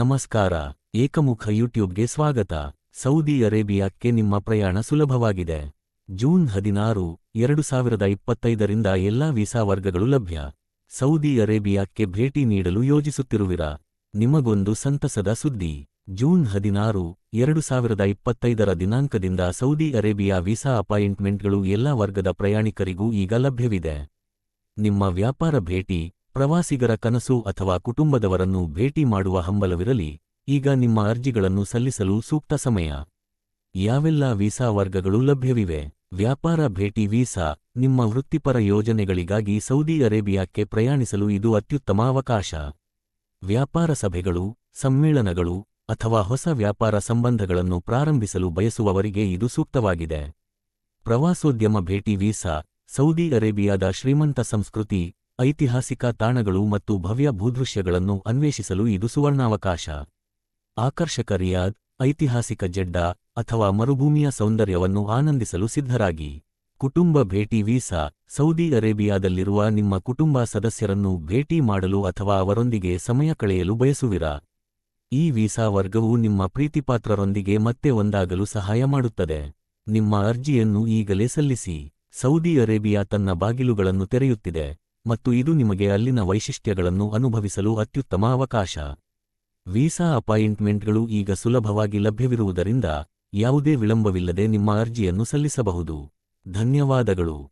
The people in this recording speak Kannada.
ನಮಸ್ಕಾರ, ಏಕಮುಖ ಯೂಟ್ಯೂಬ್ಗೆ ಸ್ವಾಗತ. ಸೌದಿ ಅರೇಬಿಯಾಕ್ಕೆ ನಿಮ್ಮ ಪ್ರಯಾಣ ಸುಲಭವಾಗಿದೆ. ಜೂನ್ ಹದಿನಾರು, ಎರಡು ಸಾವಿರದ ಇಪ್ಪತ್ತೈದರಿಂದ ಎಲ್ಲಾ ವೀಸಾ ವರ್ಗಗಳು ಲಭ್ಯ. ಸೌದಿ ಅರೇಬಿಯಾಕ್ಕೆ ಭೇಟಿ ನೀಡಲು ಯೋಜಿಸುತ್ತಿರುವಿರಾ? ನಿಮಗೊಂದು ಸಂತಸದ ಸುದ್ದಿ. ಜೂನ್ ಹದಿನಾರು, ಎರಡು ಸಾವಿರದ ಇಪ್ಪತ್ತೈದರ ದಿನಾಂಕದಿಂದ ಸೌದಿ ಅರೇಬಿಯಾ ವೀಸಾ ಅಪಾಯಿಂಟ್ಮೆಂಟ್ಗಳು ಎಲ್ಲಾ ವರ್ಗದ ಪ್ರಯಾಣಿಕರಿಗೂ ಈಗ ಲಭ್ಯವಿದೆ. ನಿಮ್ಮ ವ್ಯಾಪಾರ ಭೇಟಿ ಪ್ರವಾಸಿಗರ ಕನಸು ಅಥವಾ ಕುಟುಂಬದವರನ್ನು ಭೇಟಿ ಮಾಡುವ ಹಂಬಲವಿರಲಿ, ಈಗ ನಿಮ್ಮ ಅರ್ಜಿಗಳನ್ನು ಸಲ್ಲಿಸಲು ಸೂಕ್ತ ಸಮಯ. ಯಾವೆಲ್ಲ ವೀಸಾ ವರ್ಗಗಳು ಲಭ್ಯವಿವೆ? ವ್ಯಾಪಾರ, ಭೇಟಿ, ವೀಸಾ, ನಿಮ್ಮ ವೃತ್ತಿಪರ ಯೋಜನೆಗಳಿಗಾಗಿ ಸೌದಿ ಅರೇಬಿಯಾಕ್ಕೆ ಪ್ರಯಾಣಿಸಲು ಇದು ಅತ್ಯುತ್ತಮ ಅವಕಾಶ. ವ್ಯಾಪಾರ ಸಭೆಗಳು, ಸಮ್ಮೇಳನಗಳು, ಅಥವಾ ಹೊಸ ವ್ಯಾಪಾರ ಸಂಬಂಧಗಳನ್ನು ಪ್ರಾರಂಭಿಸಲು ಬಯಸುವವರಿಗೆ ಇದು ಸೂಕ್ತವಾಗಿದೆ. ಪ್ರವಾಸೋದ್ಯಮ, ಭೇಟಿ, ವೀಸಾ, ಸೌದಿ ಅರೇಬಿಯಾದ ಶ್ರೀಮಂತ ಸಂಸ್ಕೃತಿ ಐತಿಹಾಸಿಕ ತಾಣಗಳು ಮತ್ತು ಭವ್ಯ ಭೂದೃಶ್ಯಗಳನ್ನು ಅನ್ವೇಷಿಸಲು ಇದು ಸುವರ್ಣಾವಕಾಶ. ಆಕರ್ಷಕ ರಿಯಾದ್, ಐತಿಹಾಸಿಕ ಜೆಡ್ಡಾ ಅಥವಾ ಮರುಭೂಮಿಯ ಸೌಂದರ್ಯವನ್ನು ಆನಂದಿಸಲು ಸಿದ್ಧರಾಗಿ. ಕುಟುಂಬ ಭೇಟಿ ವೀಸಾ, ಸೌದಿ ಅರೇಬಿಯಾದಲ್ಲಿರುವ ನಿಮ್ಮ ಕುಟುಂಬ ಸದಸ್ಯರನ್ನು ಭೇಟಿ ಮಾಡಲು ಅಥವಾ ಅವರೊಂದಿಗೆ ಸಮಯ ಕಳೆಯಲು ಬಯಸುವಿರಾ? ಈ ವೀಸಾ ವರ್ಗವು ನಿಮ್ಮ ಪ್ರೀತಿಪಾತ್ರರೊಂದಿಗೆ ಮತ್ತೆ ಒಂದಾಗಲು ಸಹಾಯ ಮಾಡುತ್ತದೆ. ನಿಮ್ಮ ಅರ್ಜಿಯನ್ನು ಈಗಲೇ ಸಲ್ಲಿಸಿ. ಸೌದಿ ಅರೇಬಿಯಾ ತನ್ನ ಬಾಗಿಲುಗಳನ್ನು ತೆರೆಯುತ್ತಿದೆ. ಮತ್ತು ಇದು ನಿಮಗೆ ಅಲ್ಲಿನ ವೈಶಿಷ್ಟ್ಯಗಳನ್ನು ಅನುಭವಿಸಲು ಅತ್ಯುತ್ತಮ ಅವಕಾಶ. ವೀಸಾ ಅಪಾಯಿಂಟ್ಮೆಂಟ್ಗಳು ಈಗ ಸುಲಭವಾಗಿ ಲಭ್ಯವಿರುವುದರಿಂದ ಯಾವುದೇ ವಿಳಂಬವಿಲ್ಲದೆ ನಿಮ್ಮ ಅರ್ಜಿಯನ್ನು ಸಲ್ಲಿಸಬಹುದು. ಧನ್ಯವಾದಗಳು.